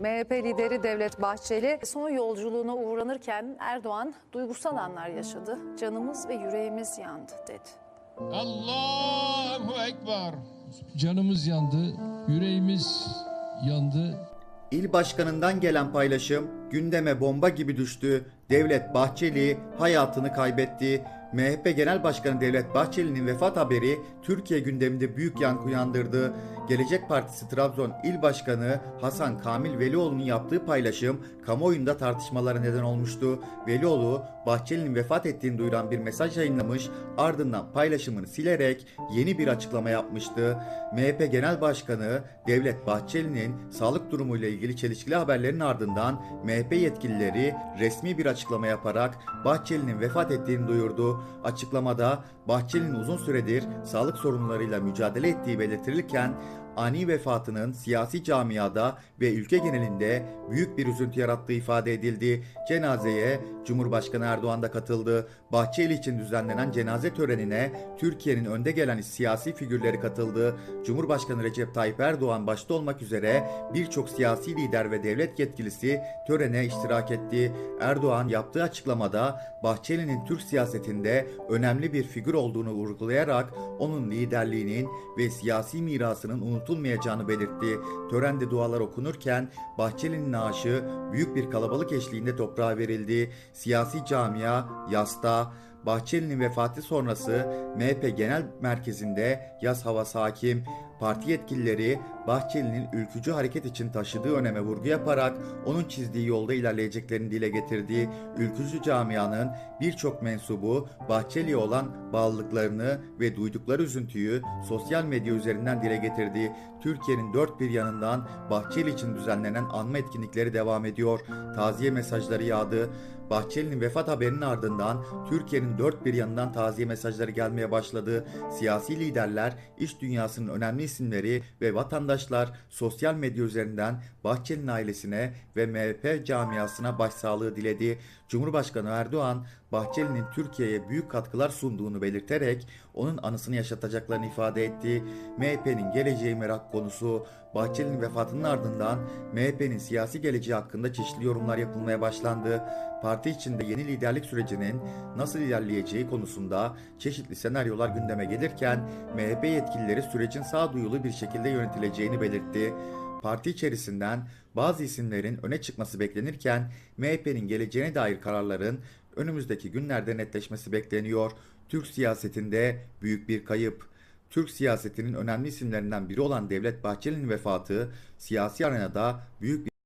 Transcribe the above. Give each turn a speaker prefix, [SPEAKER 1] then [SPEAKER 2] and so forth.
[SPEAKER 1] MHP lideri Devlet Bahçeli son yolculuğuna uğranırken Erdoğan duygusal anlar yaşadı. Canımız ve yüreğimiz yandı dedi.
[SPEAKER 2] Allahu Ekber.
[SPEAKER 3] Canımız yandı, yüreğimiz yandı.
[SPEAKER 4] İl başkanından gelen paylaşım gündeme bomba gibi düştü. Devlet Bahçeli hayatını kaybetti. MHP Genel Başkanı Devlet Bahçeli'nin vefat haberi Türkiye gündeminde büyük yankı uyandırdı. Gelecek Partisi Trabzon İl Başkanı Hasan Kamil Velioğlu'nun yaptığı paylaşım kamuoyunda tartışmalara neden olmuştu. Velioğlu, Bahçeli'nin vefat ettiğini duyuran bir mesaj yayınlamış, ardından paylaşımını silerek yeni bir açıklama yapmıştı. MHP Genel Başkanı Devlet Bahçeli'nin sağlık durumuyla ilgili çelişkili haberlerin ardından MHP yetkilileri resmi bir açıklama yaparak Bahçeli'nin vefat ettiğini duyurdu. Açıklamada Bahçeli'nin uzun süredir sağlık sorunlarıyla mücadele ettiği belirtilirken ani vefatının siyasi camiada ve ülke genelinde büyük bir üzüntü yarattığı ifade edildi. Cenazeye Cumhurbaşkanı Erdoğan da katıldı. Bahçeli için düzenlenen cenaze törenine Türkiye'nin önde gelen siyasi figürleri katıldı. Cumhurbaşkanı Recep Tayyip Erdoğan başta olmak üzere birçok siyasi lider ve devlet yetkilisi törene iştirak etti. Erdoğan yaptığı açıklamada Bahçeli'nin Türk siyasetinde önemli bir figür olduğunu vurgulayarak onun liderliğinin ve siyasi mirasının unutulmayacağını belirtti. Törende dualar okunurken Bahçeli'nin naaşı büyük bir kalabalık eşliğinde toprağa verildi. Siyasi camia yasta, Bahçeli'nin vefatı sonrası MHP Genel Merkezi'nde yaz havası hakim. Parti yetkilileri Bahçeli'nin ülkücü hareket için taşıdığı öneme vurgu yaparak onun çizdiği yolda ilerleyeceklerini dile getirdi. Ülkücü camianın birçok mensubu Bahçeli'ye olan bağlılıklarını ve duydukları üzüntüyü sosyal medya üzerinden dile getirdi. Türkiye'nin dört bir yanından Bahçeli için düzenlenen anma etkinlikleri devam ediyor. Taziye mesajları yağdı. Bahçeli'nin vefat haberinin ardından Türkiye'nin dört bir yanından taziye mesajları gelmeye başladı. Siyasi liderler, iş dünyasının önemli isimleri ve vatandaşlar sosyal medya üzerinden Bahçeli'nin ailesine ve MHP camiasına başsağlığı diledi. Cumhurbaşkanı Erdoğan, Bahçeli'nin Türkiye'ye büyük katkılar sunduğunu belirterek onun anısını yaşatacaklarını ifade etti. MHP'nin geleceği merak konusu. Bahçeli'nin vefatının ardından MHP'nin siyasi geleceği hakkında çeşitli yorumlar yapılmaya başlandı. Parti içinde yeni liderlik sürecinin nasıl ilerleyeceği konusunda çeşitli senaryolar gündeme gelirken MHP yetkilileri sürecin sağduyulu bir şekilde yönetileceğini belirtti. Parti içerisinden bazı isimlerin öne çıkması beklenirken MHP'nin geleceğine dair kararların önümüzdeki günlerde netleşmesi bekleniyor. Türk siyasetinde büyük bir kayıp. Türk siyasetinin önemli isimlerinden biri olan Devlet Bahçeli'nin vefatı siyasi arenada büyük bir